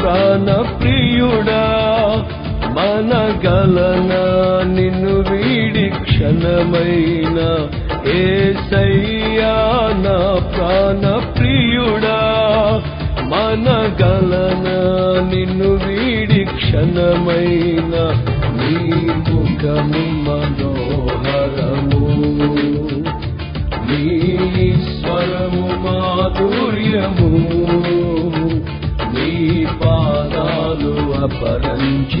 ప్రాణప్రియుడా మనగలన నిన్ను వీడి క్షణమైన ఏ సయ్యా నా ప్రాణప్రియుడా మనగలన నిన్ను వీడి క్షణమైన నీ ముఖము మనోహరము. నీ స్వరము మాధుర్యము. నీ పాదాలు అపరంచిమయము.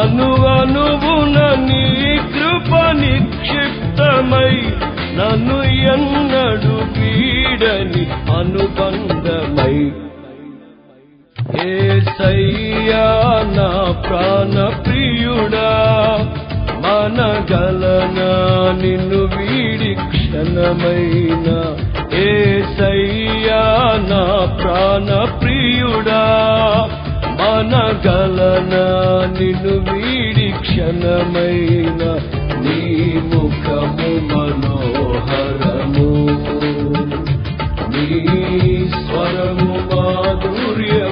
అనువనువున నీ కృప నిక్షిప్తమై నన్ను ఎన్నడు పీడని అనుబంధమై. ఏసయ్యా నా ప్రాణ ప్రియుడా మనగలనా నిన్ను వీడి క్షణమైన. సయ్యా నా ప్రాణ ప్రియుడా మనగలనా నిన్ను వీడి క్షణమైన నీ ముఖము మనోహరము. నీ స్వరము మాధుర్యము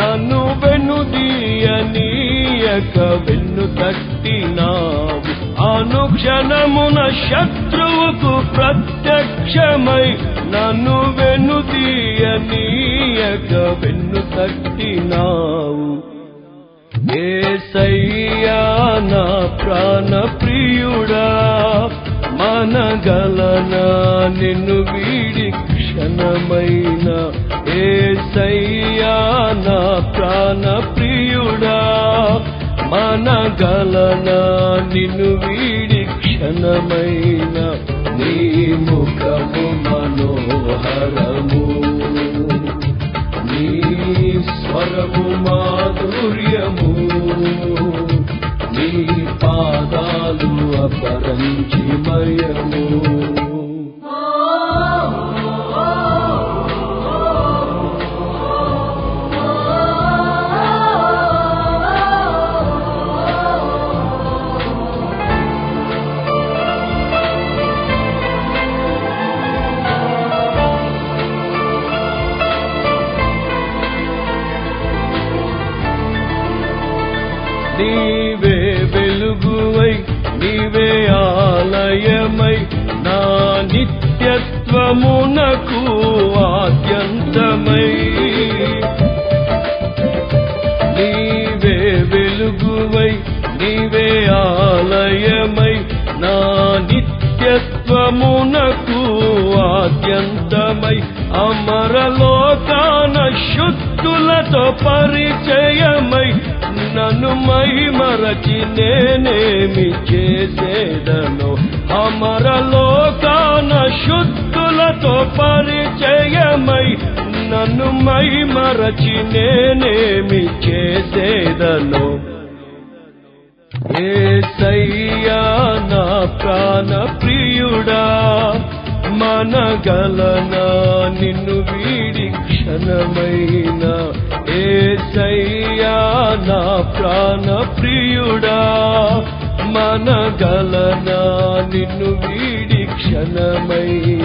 నన్ను వెనుదీయనీయక వెన్ను తట్టినావు. అనుక్షణమున శత్రువుకు ప్రత్యక్షమై నన్ను వెనుదీయనీయక వెన్ను తట్టినావు. ఏసయ్యా నా ప్రాణ ప్రియుడా మనగలనా నిన్ను వీడి క్షణమైన. ఏసయ్యా ప్రాణ ప్రియుడా మనగలనా నిన్ను వీడి క్షణమైన నీ ముఖము మనోహరా నీవే ఆలయమై నా నిత్యత్వమునకు ఆద్యంతమై అమరలోకాన శుద్ధులతో పరిచయమై నన్ను మహిమరచి నేనేమి చేసేదను అమరలోకాన శుద్ధులతో పరిచయమై నన్ను మై నేనేమి చేసేదను ఏసయ్యా నా ప్రాణ ప్రియుడా మనగలనా నిన్ను వీడి క్షణమైన. ఏసయ్యా నా ప్రాణ ప్రియుడా మనగలనా నిన్ను వీడి క్షణమైన.